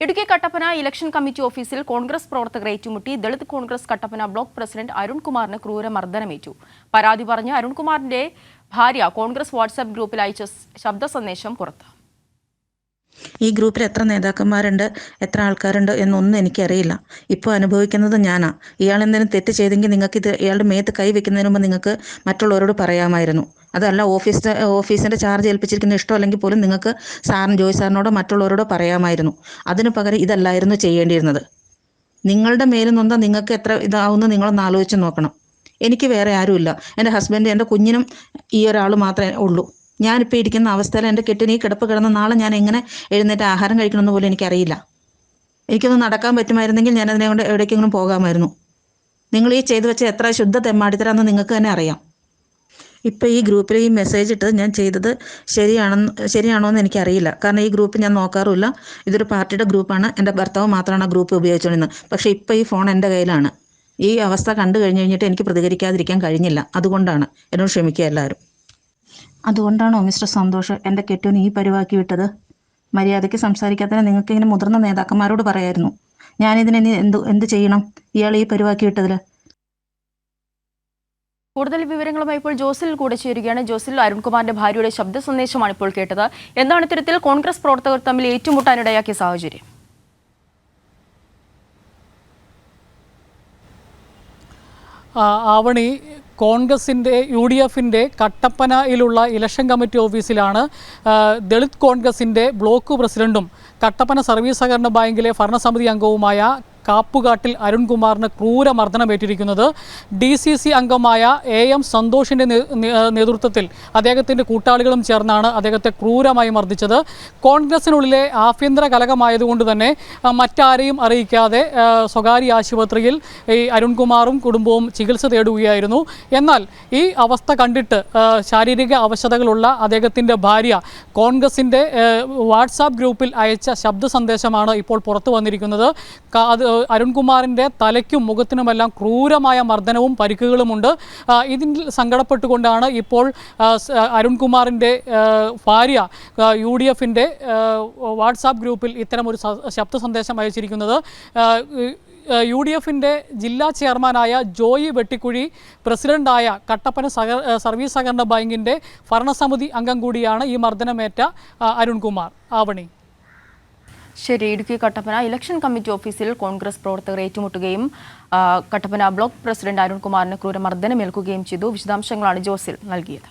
Idukki Kattappana election committee ഓഫീസിൽ കോൺഗ്രസ് പ്രവർത്തകർ ഏറ്റുമുട്ടി ദളിത് കോൺഗ്രസ് കട്ടപ്പന ബ്ലോക്ക് പ്രസിഡന്റ് അരുൺകുമാറിന് ക്രൂര മർദ്ദനമേറ്റു പരാതി പറഞ്ഞ് അരുൺകുമാറിന്റെ ഭാര്യ കോൺഗ്രസ് വാട്സാപ്പ് ഗ്രൂപ്പിൽ അയച്ച ശബ്ദ സന്ദേശം പുറത്ത്. ഈ ഗ്രൂപ്പിൽ എത്ര നേതാക്കന്മാരുണ്ട് എത്ര ആൾക്കാരുണ്ട് എന്നൊന്നും എനിക്കറിയില്ല. ഇപ്പോൾ അനുഭവിക്കുന്നത് ഞാനാ. ഇയാൾ എന്തെങ്കിലും തെറ്റ് ചെയ്തെങ്കിൽ നിങ്ങൾക്ക് ഇത് ഇയാളുടെ മേത്ത് കൈ വെക്കുന്നതിന് മുമ്പ് നിങ്ങൾക്ക് മറ്റുള്ളവരോട് പറയാമായിരുന്നു. അതല്ല ഓഫീസ് ഓഫീസിന്റെ ചാർജ് ഏൽപ്പിച്ചിരിക്കുന്ന ഇഷ്ടമല്ലെങ്കിൽ പോലും നിങ്ങൾക്ക് സാറിന് ജോയ് സാറിനോടോ മറ്റുള്ളവരോടോ പറയാമായിരുന്നു. അതിന് പകരം ഇതല്ലായിരുന്നു ചെയ്യേണ്ടിയിരുന്നത്. നിങ്ങളുടെ മേലിൽ നിന്നാൽ നിങ്ങൾക്ക് എത്ര ഇതാവുമെന്ന് നിങ്ങളൊന്ന് ആലോചിച്ച് നോക്കണം. എനിക്ക് വേറെ ആരുമില്ല. എന്റെ ഹസ്ബൻഡ് എന്റെ കുഞ്ഞിനും ഈ ഒരാൾ മാത്രമേ ഉള്ളൂ. ഞാനിപ്പോൾ ഇരിക്കുന്ന അവസ്ഥയിൽ എന്റെ കെട്ടിന് കിടപ്പ് കിടന്ന നാളെ ഞാൻ എങ്ങനെ എഴുന്നേറ്റ് ആഹാരം കഴിക്കണമെന്ന് പോലും എനിക്കറിയില്ല. എനിക്കൊന്ന് നടക്കാൻ പറ്റുമായിരുന്നെങ്കിൽ ഞാൻ അതിനെ കൊണ്ട് എവിടേക്കെങ്കിലും പോകാമായിരുന്നു. നിങ്ങൾ ഈ ചെയ്തു വെച്ച എത്ര ശുദ്ധ തെമ്മാടിത്തരാന്ന് നിങ്ങൾക്ക് തന്നെ അറിയാം. ഇപ്പോൾ ഈ ഗ്രൂപ്പിൽ ഈ മെസ്സേജ് ഇട്ട് ഞാൻ ചെയ്തത് ശരിയാണെന്ന് ശരിയാണോ എന്ന് എനിക്കറിയില്ല. കാരണം ഈ ഗ്രൂപ്പ് ഞാൻ നോക്കാറുമില്ല. ഇതൊരു പാർട്ടിയുടെ ഗ്രൂപ്പാണ്. എന്റെ ഭർത്താവ് മാത്രമാണ് ആ ഗ്രൂപ്പ് ഉപയോഗിച്ചുകൊണ്ടിരുന്നത്. പക്ഷേ ഇപ്പോൾ ഈ ഫോൺ എന്റെ കയ്യിലാണ്. ഈ അവസ്ഥ കണ്ടു കഴിഞ്ഞ് കഴിഞ്ഞിട്ട് എനിക്ക് പ്രതികരിക്കാതിരിക്കാൻ കഴിഞ്ഞില്ല. അതുകൊണ്ടാണ്. എന്നോട് ക്ഷമിക്കുക എല്ലാവരും. അതുകൊണ്ടാണോ മിസ്റ്റർ സന്തോഷ് എന്റെ കെട്ടുവിന് ഈ പരിവാക്കി വിട്ടത്? മര്യാദയ്ക്ക് സംസാരിക്കാത്തതിന് നിങ്ങൾക്ക് ഇങ്ങനെ മുതിർന്ന നേതാക്കന്മാരോട് പറയായിരുന്നു. ഞാനിതിനെ എന്ത് എന്ത് ചെയ്യണം? ഇയാൾ ഈ പരിവാക്കി വിട്ടതിൽ കൂടുതൽ വിവരങ്ങളുമായി ഇപ്പോൾ ജോസിൽ കൂടെ ചേരുകയാണ്. ജോസിൽ അരുൺകുമാറിന്റെ ഭാര്യയുടെ ശബ്ദ സന്ദേശമാണ് ഇപ്പോൾ കേട്ടത്. എന്താണ് ഇത്തരത്തിൽ കോൺഗ്രസ് പ്രവർത്തകർ തമ്മിൽ ഏറ്റുമുട്ടാനിടയാക്കിയ സാഹചര്യം? ആ, ആവണി കോൺഗ്രസിന്റെ യു ഡി എഫിന്റെ കട്ടപ്പനയിലുള്ള ഇലക്ഷൻ കമ്മിറ്റി ഓഫീസിലാണ് ദളിത് കോൺഗ്രസിന്റെ ബ്ലോക്ക് പ്രസിഡന്റും കട്ടപ്പന സർവീസ് സഹകരണ ബാങ്കിലെ ഭരണസമിതി അംഗവുമായ കാപ്പുകാട്ടിൽ അരുൺകുമാറിന് ക്രൂരമർദ്ദനമേറ്റിരിക്കുന്നത് ഡി സി സി അംഗമായ എ എം സന്തോഷിന്റെ നേതൃത്വത്തിൽ അദ്ദേഹത്തിന്റെ കൂട്ടാളികളും ചേർന്നാണ് അദ്ദേഹത്തെ ക്രൂരമായി മർദ്ദിച്ചത്. കോൺഗ്രസിനുള്ളിലെ ആഭ്യന്തര കലകമായതുകൊണ്ട് തന്നെ മറ്റാരെയും അറിയിക്കാതെ സ്വകാര്യ ആശുപത്രിയിൽ ഈ അരുൺകുമാറും കുടുംബവും ചികിത്സ തേടുകയായിരുന്നു. എന്നാൽ ഈ അവസ്ഥ കണ്ടിട്ട് ശാരീരിക അവശതകളുള്ള അദ്ദേഹത്തിന്റെ ഭാര്യ കോൺഗ്രസിന്റെ വാട്സാപ്പ് ഗ്രൂപ്പിൽ അയച്ച ശബ്ദ സന്ദേശമാണ് ഇപ്പോൾ പുറത്തു വന്നിരിക്കുന്നത്. അത് അരുൺകുമാറിന്റെ തലയ്ക്കും മുഖത്തിനുമെല്ലാം ക്രൂരമായ മർദ്ദനവും പരിക്കുകളുമുണ്ട്. ഇതിൽ സങ്കടപ്പെട്ടുകൊണ്ടാണ് ഇപ്പോൾ അരുൺകുമാറിന്റെ ഭാര്യ യു ഡി എഫിന്റെ വാട്സാപ്പ് ഗ്രൂപ്പിൽ ഇത്തരമൊരു ശബ്ദ സന്ദേശം അയച്ചിരിക്കുന്നത്. യു ഡി എഫിന്റെ ജില്ലാ ചെയർമാനായ ജോയി വെട്ടിക്കുഴി പ്രസിഡന്റായ കട്ടപ്പന സഹ സർവീസ് സഹകരണ ബാങ്കിന്റെ ഭരണസമിതി അംഗം കൂടിയാണ് ഈ മർദ്ദനമേറ്റ അരുൺകുമാർ. ആവണി. ശരി ഇടുക്കി കട്ടപ്പന ഇലക്ഷൻ കമ്മിറ്റി ഓഫീസിൽ കോൺഗ്രസ് പ്രവർത്തകർ ഏറ്റുമുട്ടുകയും കട്ടപ്പന ബ്ലോക്ക് പ്രസിഡന്റ് അരുൺകുമാറിന് ക്രൂരമർദ്ദനമേൽക്കുകയും ചെയ്തു. വിശദാംശങ്ങളാണ് ജോസിൽ നൽകിയത്.